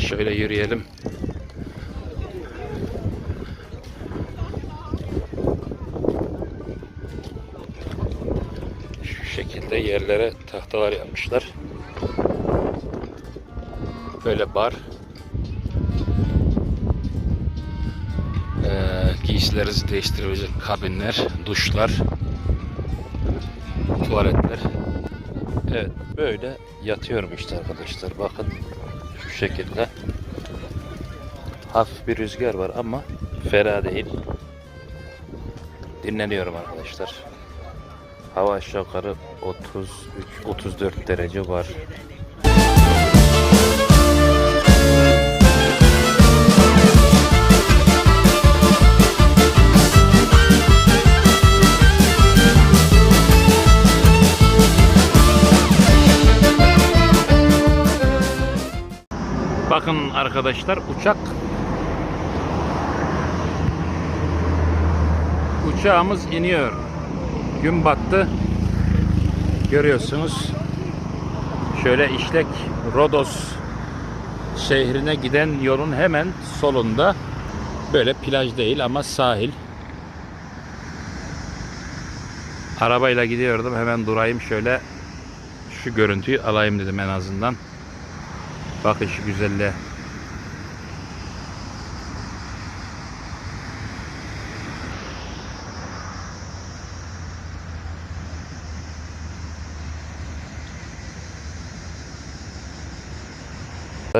Şöyle yürüyelim. Şu şekilde yerlere tahtalar yapmışlar. Böyle bar. Ee, giysilerinizi değiştirebilecek kabinler, duşlar, tuvaletler. Evet böyle yatıyorum işte arkadaşlar. Bakın şu şekilde. Hafif bir rüzgar var ama fena değil. Dinleniyorum arkadaşlar. Hava aşağı yukarı 33-34 derece var. Bakın arkadaşlar uçak uçağımız iniyor. Gün battı. Görüyorsunuz. Şöyle işlek Rodos şehrine giden yolun hemen solunda böyle plaj değil ama sahil. Arabayla gidiyordum. Hemen durayım şöyle şu görüntüyü alayım dedim en azından. Bakın şu güzelliğe.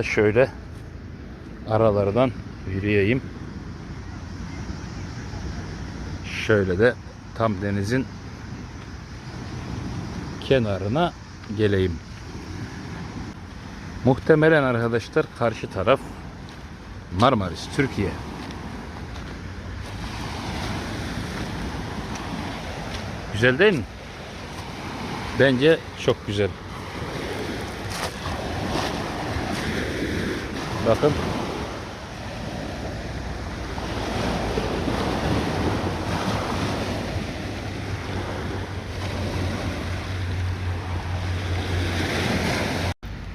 Şöyle aralardan yürüyeyim. Şöyle de tam denizin kenarına geleyim. Muhtemelen arkadaşlar karşı taraf Marmaris, Türkiye. Güzel değil mi? Bence çok güzel. Bakın.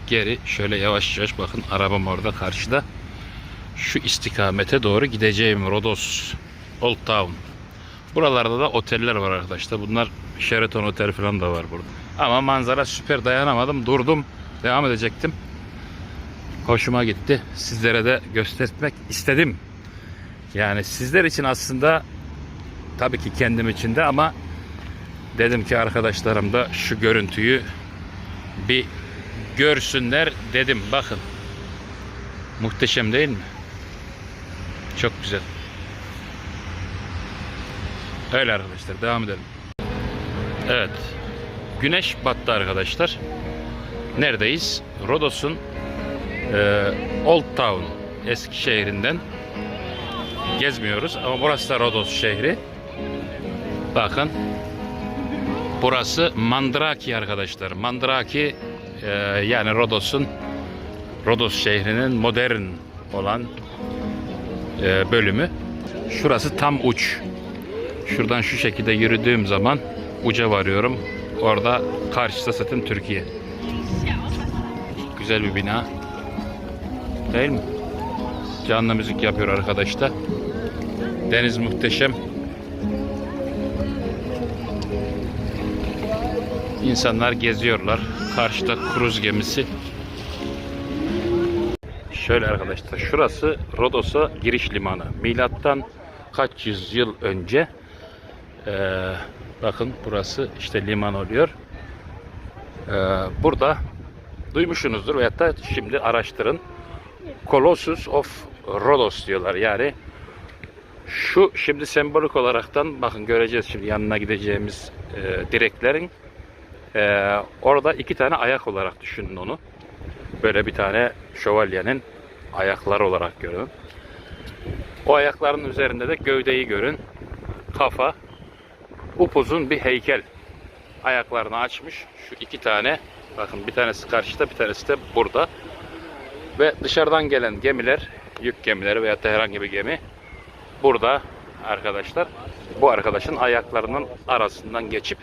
Geri şöyle yavaş yavaş bakın arabam orada karşıda. Şu istikamete doğru gideceğim Rodos Old Town. Buralarda da oteller var arkadaşlar. Bunlar Sheraton Otel falan da var burada. Ama manzara süper dayanamadım. Durdum. Devam edecektim. Hoşuma gitti. Sizlere de göstermek istedim. Yani sizler için aslında tabii ki kendim için de ama dedim ki arkadaşlarım da şu görüntüyü bir görsünler dedim. Bakın. Muhteşem değil mi? Çok güzel. Öyle arkadaşlar. Devam edelim. Evet. Güneş battı arkadaşlar. Neredeyiz? Rodos'un e, Old Town eski şehrinden gezmiyoruz ama burası da Rodos şehri. Bakın. Burası Mandraki arkadaşlar. Mandraki e, yani Rodos'un Rodos şehrinin modern olan e, bölümü. Şurası tam uç. Şuradan şu şekilde yürüdüğüm zaman uca varıyorum. Orada karşıda zaten Türkiye. Güzel bir bina. Değil mi? Canlı müzik yapıyor arkadaş da. Deniz muhteşem. İnsanlar geziyorlar. Karşıda kruz gemisi. Şöyle arkadaşlar şurası Rodos'a giriş limanı. Milattan kaç yüzyıl önce ee, bakın burası işte liman oluyor. Ee, burada duymuşsunuzdur veyahut da şimdi araştırın. Colossus of Rhodos diyorlar. Yani şu şimdi sembolik olaraktan bakın göreceğiz şimdi yanına gideceğimiz e, direklerin e, orada iki tane ayak olarak düşünün onu. Böyle bir tane şövalyenin ayakları olarak görün. O ayakların üzerinde de gövdeyi görün. Kafa, upuzun bir heykel. Ayaklarını açmış. Şu iki tane, bakın bir tanesi karşıda, bir tanesi de burada. Ve dışarıdan gelen gemiler, yük gemileri veya da herhangi bir gemi burada arkadaşlar. Bu arkadaşın ayaklarının arasından geçip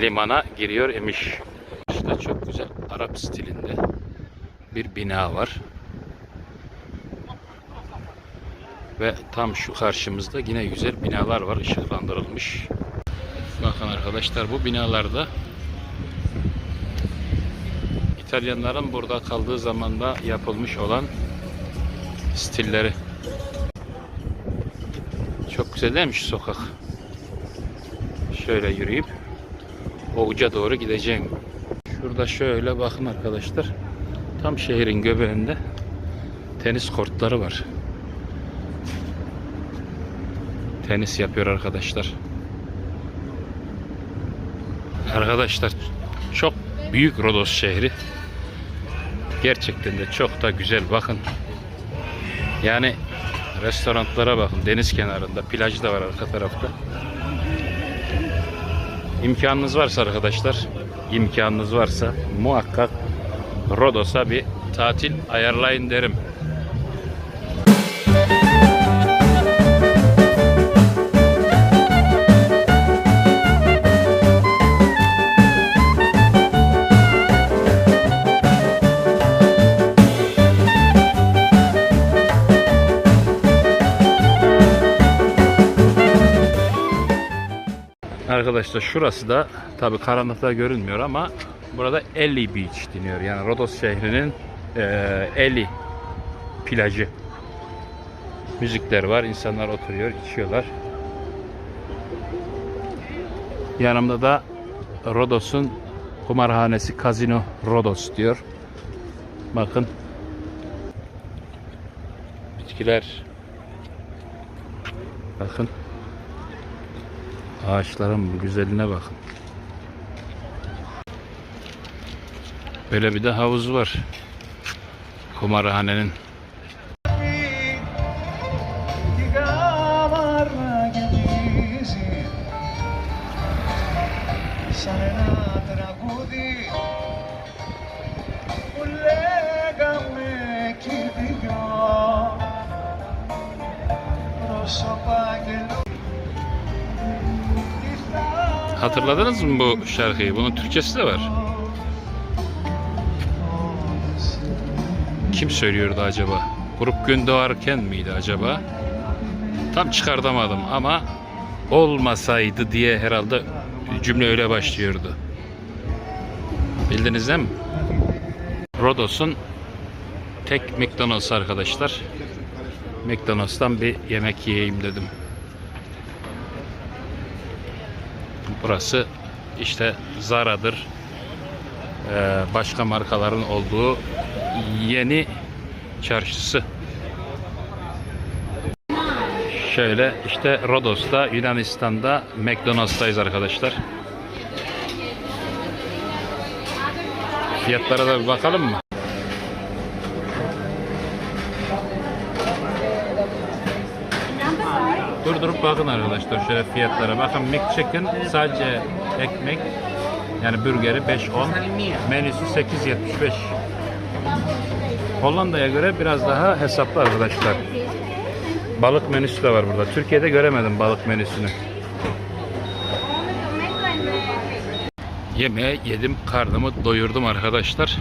limana giriyor imiş. İşte çok güzel Arap stilinde bir bina var. Ve tam şu karşımızda yine güzel binalar var ışıklandırılmış. Bakın arkadaşlar bu binalarda İtalyanların burada kaldığı zamanda yapılmış olan stilleri. Çok güzel değil değilmiş sokak. Şöyle yürüyüp o uca doğru gideceğim. Şurada şöyle bakın arkadaşlar. Tam şehrin göbeğinde tenis kortları var. Tenis yapıyor arkadaşlar. Arkadaşlar çok büyük Rodos şehri. Gerçekten de çok da güzel bakın. Yani restoranlara bakın deniz kenarında plaj da var arka tarafta. İmkanınız varsa arkadaşlar, imkanınız varsa muhakkak Rodos'a bir tatil ayarlayın derim. Arkadaşlar şurası da tabi karanlıkta görünmüyor ama burada Eli Beach deniyor. Yani Rodos şehrinin eee Eli plajı. Müzikler var, insanlar oturuyor, içiyorlar. Yanımda da Rodos'un kumarhanesi Casino Rodos diyor. Bakın. Bitkiler. Bakın. Ağaçların güzelliğine bakın. Böyle bir de havuzu var. Kumarhanenin. Hatırladınız mı bu şarkıyı? Bunun Türkçesi de var. Kim söylüyordu acaba? Grup gün miydi acaba? Tam çıkartamadım ama olmasaydı diye herhalde cümle öyle başlıyordu. Bildiniz değil mi? Rodos'un tek McDonald's arkadaşlar. McDonald's'tan bir yemek yiyeyim dedim. Burası işte Zara'dır. Ee, başka markaların olduğu yeni çarşısı. Şöyle işte Rodos'ta Yunanistan'da McDonald's'tayız arkadaşlar. Fiyatlara da bakalım mı? Durdurup bakın arkadaşlar şöyle fiyatlara. Bakın McChicken sadece ekmek yani burgeri 5.10 menüsü 8.75 Hollanda'ya göre biraz daha hesaplı arkadaşlar. Balık menüsü de var burada. Türkiye'de göremedim balık menüsünü. Yemeği yedim, karnımı doyurdum arkadaşlar.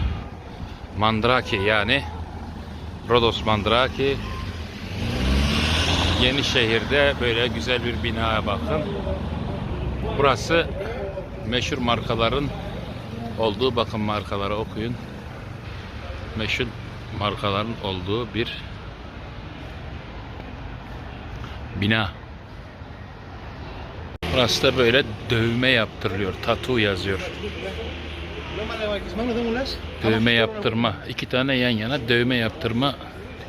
Mandrake yani Rodos Mandrake Yeni şehirde böyle güzel bir binaya bakın. Burası meşhur markaların olduğu bakın markaları okuyun. Meşhur markaların olduğu bir bina. Burası da böyle dövme yaptırılıyor. Tattoo yazıyor. Dövme yaptırma. iki tane yan yana dövme yaptırma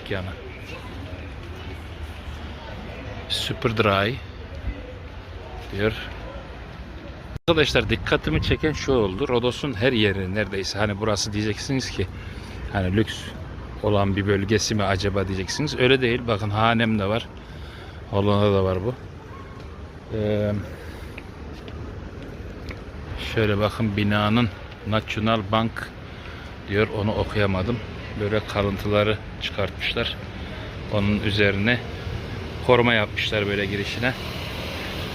dükkanı. Super Dry diyor. Arkadaşlar dikkatimi çeken şu oldu. Rodos'un her yeri neredeyse hani burası diyeceksiniz ki hani lüks olan bir bölgesi mi acaba diyeceksiniz. Öyle değil. Bakın hanem de var. Hollanda'da da var bu. Ee, şöyle bakın binanın National Bank diyor. Onu okuyamadım. Böyle kalıntıları çıkartmışlar. Onun üzerine koruma yapmışlar böyle girişine.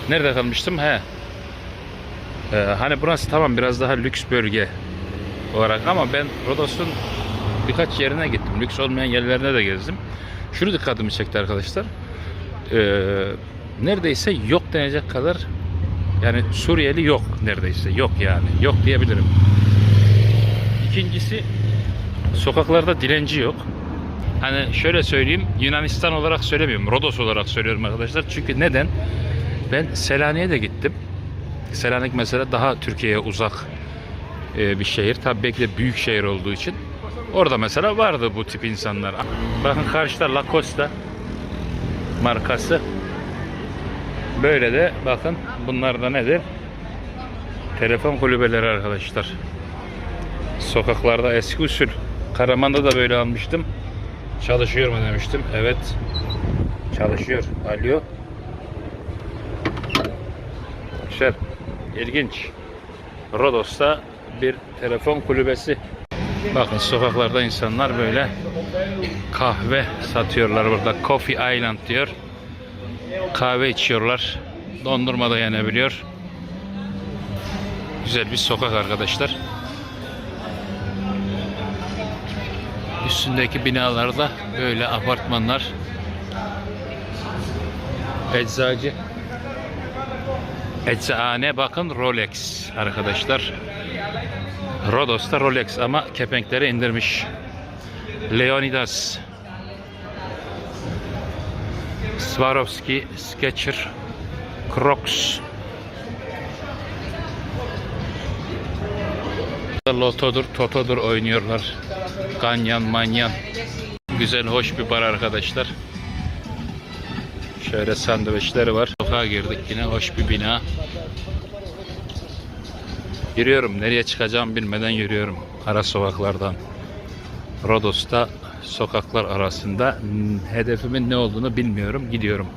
Nerede kalmıştım? He. Ee, hani burası tamam biraz daha lüks bölge olarak ama ben Rodos'un birkaç yerine gittim. Lüks olmayan yerlerine de gezdim. Şunu dikkatimi çekti arkadaşlar. Ee, neredeyse yok denecek kadar yani Suriyeli yok neredeyse yok yani yok diyebilirim. İkincisi sokaklarda dilenci yok. Hani şöyle söyleyeyim Yunanistan olarak söylemiyorum Rodos olarak söylüyorum arkadaşlar. Çünkü neden? Ben Selanik'e de gittim. Selanik mesela daha Türkiye'ye uzak e, bir şehir. Tabii belki de büyük şehir olduğu için. Orada mesela vardı bu tip insanlar. Bakın karşıda Lacoste markası. Böyle de bakın bunlar da nedir? Telefon kulübeleri arkadaşlar. Sokaklarda eski usul. Karaman'da da böyle almıştım. Çalışıyor mu demiştim. Evet. Çalışıyor. Alo. Güzel. İlginç. Rodos'ta bir telefon kulübesi. Bakın sokaklarda insanlar böyle kahve satıyorlar burada. Coffee Island diyor. Kahve içiyorlar. Dondurma da yenebiliyor. Güzel bir sokak arkadaşlar. Üstündeki binalarda böyle apartmanlar. Eczacı. Eczane bakın Rolex arkadaşlar. Rodos'ta Rolex ama kepenkleri indirmiş. Leonidas. Swarovski, Skechers, Crocs. Lotodur, Totodur oynuyorlar. Ganyan, manyan. Güzel, hoş bir bar arkadaşlar. Şöyle sandviçleri var. Sokağa girdik yine hoş bir bina. Yürüyorum. Nereye çıkacağım bilmeden yürüyorum. Ara sokaklardan. Rodos'ta sokaklar arasında hmm, hedefimin ne olduğunu bilmiyorum. Gidiyorum.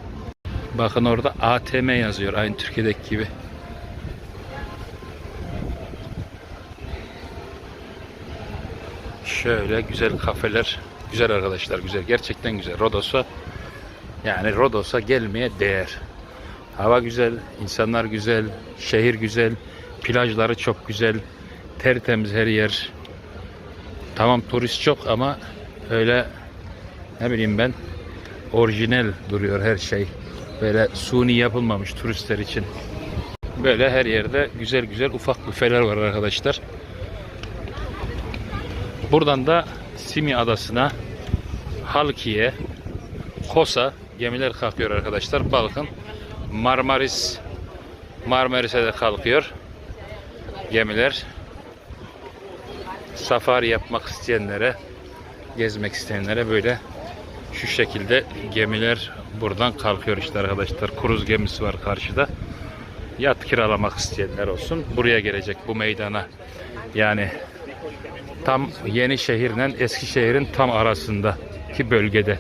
Bakın orada ATM yazıyor. Aynı Türkiye'deki gibi. Şöyle güzel kafeler. Güzel arkadaşlar güzel. Gerçekten güzel. Rodos'a yani Rodos'a gelmeye değer. Hava güzel, insanlar güzel, şehir güzel, plajları çok güzel, tertemiz her yer. Tamam turist çok ama öyle ne bileyim ben orijinal duruyor her şey. Böyle suni yapılmamış turistler için. Böyle her yerde güzel güzel ufak büfeler var arkadaşlar. Buradan da Simi Adası'na, Halkiye, Kosa gemiler kalkıyor arkadaşlar. Balkın Marmaris Marmaris'e de kalkıyor gemiler. Safari yapmak isteyenlere, gezmek isteyenlere böyle şu şekilde gemiler buradan kalkıyor işte arkadaşlar. Kruz gemisi var karşıda. Yat kiralamak isteyenler olsun. Buraya gelecek bu meydana. Yani tam yeni şehirle eski şehrin tam arasındaki bölgede.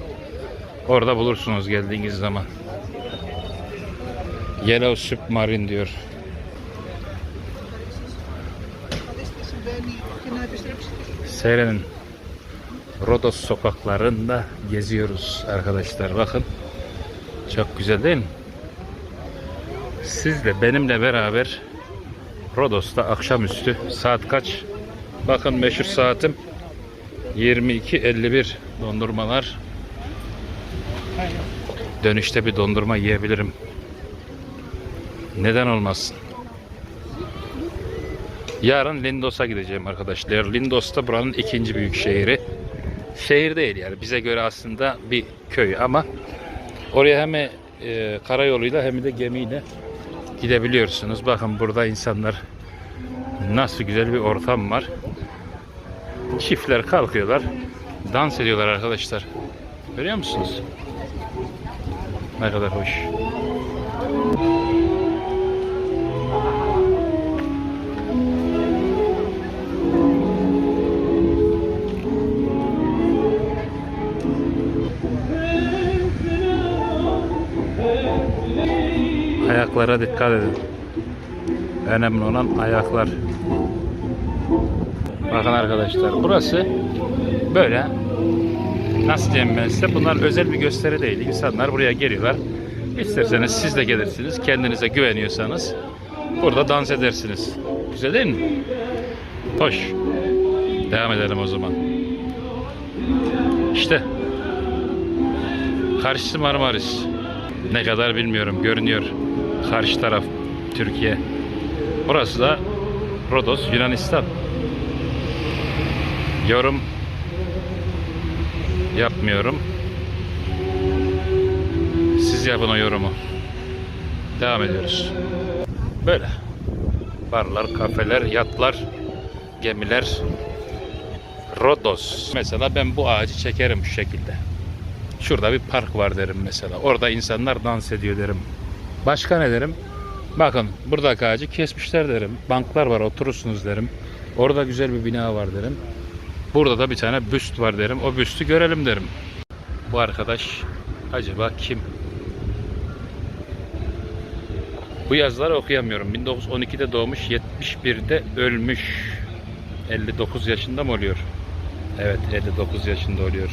Orada bulursunuz geldiğiniz zaman. Yellow Submarine diyor. Seyrenin. Rodos sokaklarında geziyoruz arkadaşlar. Bakın. Çok güzel değil mi? Siz de benimle beraber Rodos'ta akşamüstü saat kaç? Bakın meşhur saatim 22.51 dondurmalar. Dönüşte bir dondurma yiyebilirim. Neden olmasın? Yarın Lindos'a gideceğim arkadaşlar. Lindos da buranın ikinci büyük şehri. Şehir değil yani bize göre aslında bir köy ama oraya hem e, karayoluyla hem de gemiyle gidebiliyorsunuz. Bakın burada insanlar nasıl güzel bir ortam var. Çiftler kalkıyorlar. Dans ediyorlar arkadaşlar. Görüyor musunuz? Ne kadar hoş. Ayaklara dikkat edin. Önemli olan ayaklar. Bakın arkadaşlar burası böyle nasıl diyeyim ben size bunlar özel bir gösteri değil. İnsanlar buraya geliyorlar. İsterseniz siz de gelirsiniz. Kendinize güveniyorsanız burada dans edersiniz. Güzel değil mi? Hoş. Devam edelim o zaman. İşte karşısı Marmaris. Ne kadar bilmiyorum. Görünüyor. Karşı taraf Türkiye. Burası da Rodos, Yunanistan. Yorum yapmıyorum. Siz yapın o yorumu. Devam ediyoruz. Böyle. Barlar, kafeler, yatlar, gemiler. Rodos. Mesela ben bu ağacı çekerim şu şekilde. Şurada bir park var derim mesela. Orada insanlar dans ediyor derim. Başka ne derim? Bakın buradaki ağacı kesmişler derim. Banklar var oturursunuz derim. Orada güzel bir bina var derim. Burada da bir tane büst var derim. O büstü görelim derim. Bu arkadaş acaba kim? Bu yazıları okuyamıyorum. 1912'de doğmuş, 71'de ölmüş. 59 yaşında mı oluyor? Evet, 59 yaşında oluyor.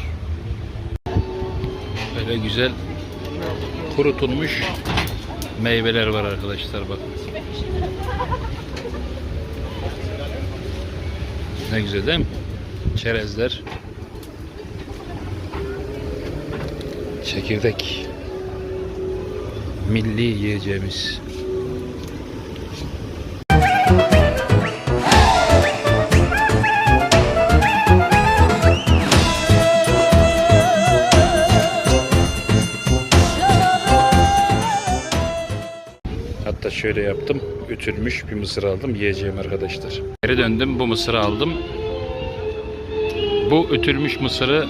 Böyle güzel kurutulmuş meyveler var arkadaşlar bakın. Ne güzel değil mi? Çerezler. Çekirdek. Milli yiyeceğimiz. Hatta şöyle yaptım. Ütülmüş bir mısır aldım. Yiyeceğim arkadaşlar. Geri döndüm. Bu mısırı aldım. Bu ütülmüş mısırı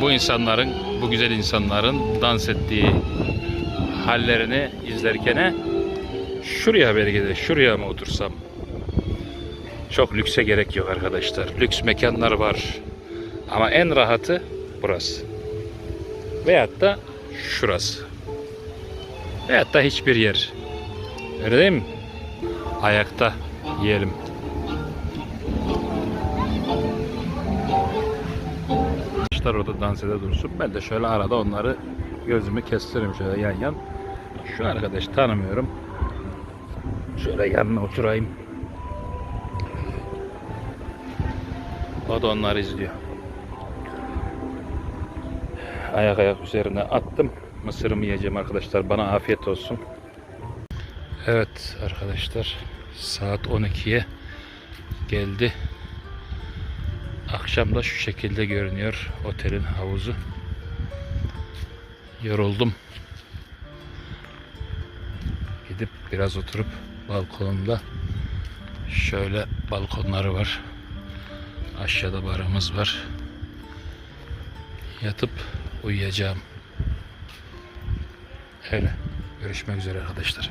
bu insanların, bu güzel insanların dans ettiği hallerini izlerken şuraya belki de şuraya mı otursam? Çok lükse gerek yok arkadaşlar. Lüks mekanlar var. Ama en rahatı burası. Veyahut da şurası. Veyahut da hiçbir yer. Öyle değil mi? Ayakta yiyelim. Arkadaşlar orada dans ede dursun. Ben de şöyle arada onları gözümü kestiririm şöyle yan yan. Şu arkadaş tanımıyorum. Şöyle yanına oturayım. O da onları izliyor. Ayak ayak üzerine attım. Mısırımı yiyeceğim arkadaşlar. Bana afiyet olsun. Evet arkadaşlar saat 12'ye geldi. Akşam da şu şekilde görünüyor otelin havuzu. Yoruldum. Gidip biraz oturup balkonumda şöyle balkonları var. Aşağıda barımız var. Yatıp uyuyacağım. Öyle. Görüşmek üzere arkadaşlar.